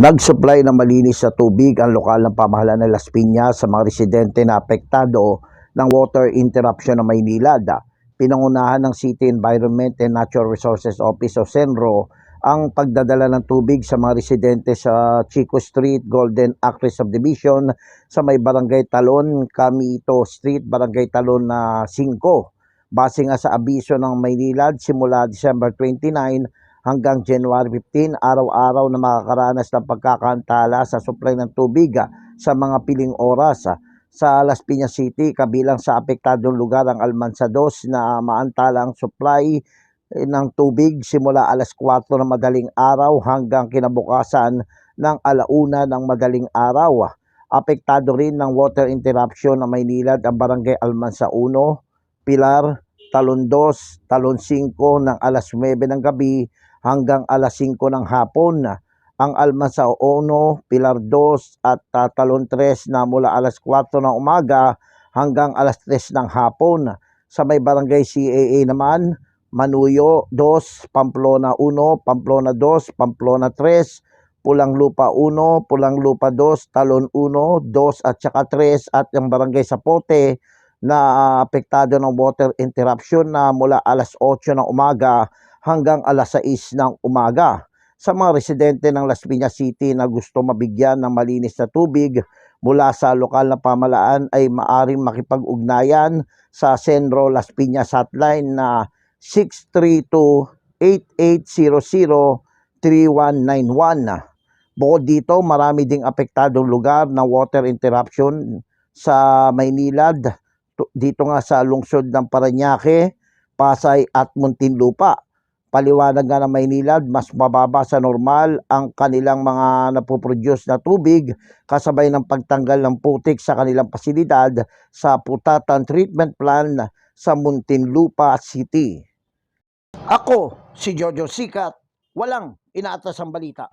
Nag-supply ng malinis na tubig ang lokal ng pamahalaan ng Las Piñas sa mga residente na apektado ng water interruption ng Maynilad. Pinangunahan ng City Environment and Natural Resources Office o CENRO ang pagdadala ng tubig sa mga residente sa Chico Street, Golden Acres Subdivision sa may Barangay Talon, Camito Street, Barangay Talon na 5. Base nga sa abiso ng Maynilad simula December 29 hanggang January 15, araw-araw na makakaranas ng pagkakantala sa supply ng tubig ah, sa mga piling oras ah, sa Las Piñas City kabilang sa apektadong lugar ang Almansa 2 na maantala ang supply eh, ng tubig simula alas 4 ng madaling araw hanggang kinabukasan ng alauna ng madaling araw. ah. Apektado rin ng water interruption na Maynilad ang barangay Almansa 1, Pilar, Talon 2, Talon 5 ng alas 9 ng gabi hanggang alas 5 ng hapon. Ang Almansa 1, Pilar 2 at uh, Talon 3 na mula alas 4 ng umaga hanggang alas 3 ng hapon. Sa may barangay CAA naman, Manuyo 2, Pamplona 1, Pamplona 2, Pamplona 3, Pulang Lupa 1, Pulang Lupa 2, Talon 1, 2 at saka 3 at yung barangay Sapote na ah, apektado ng water interruption na mula alas 8 ng umaga hanggang alas 6 ng umaga. Sa mga residente ng Las Piñas City na gusto mabigyan ng malinis na tubig mula sa lokal na pamalaan ay maaring makipag-ugnayan sa Senro Las Piñas hotline na 632-8800-3191. Bukod dito, marami ding apektadong lugar ng water interruption sa Maynilad, dito nga sa lungsod ng Paranaque, Pasay at Muntinlupa. Paliwanag nga ng Maynilad, mas mababa sa normal ang kanilang mga napoproduce na tubig kasabay ng pagtanggal ng putik sa kanilang pasilidad sa Putatan Treatment Plan sa Muntinlupa City. Ako, si Jojo Sikat, walang inaatas ang balita.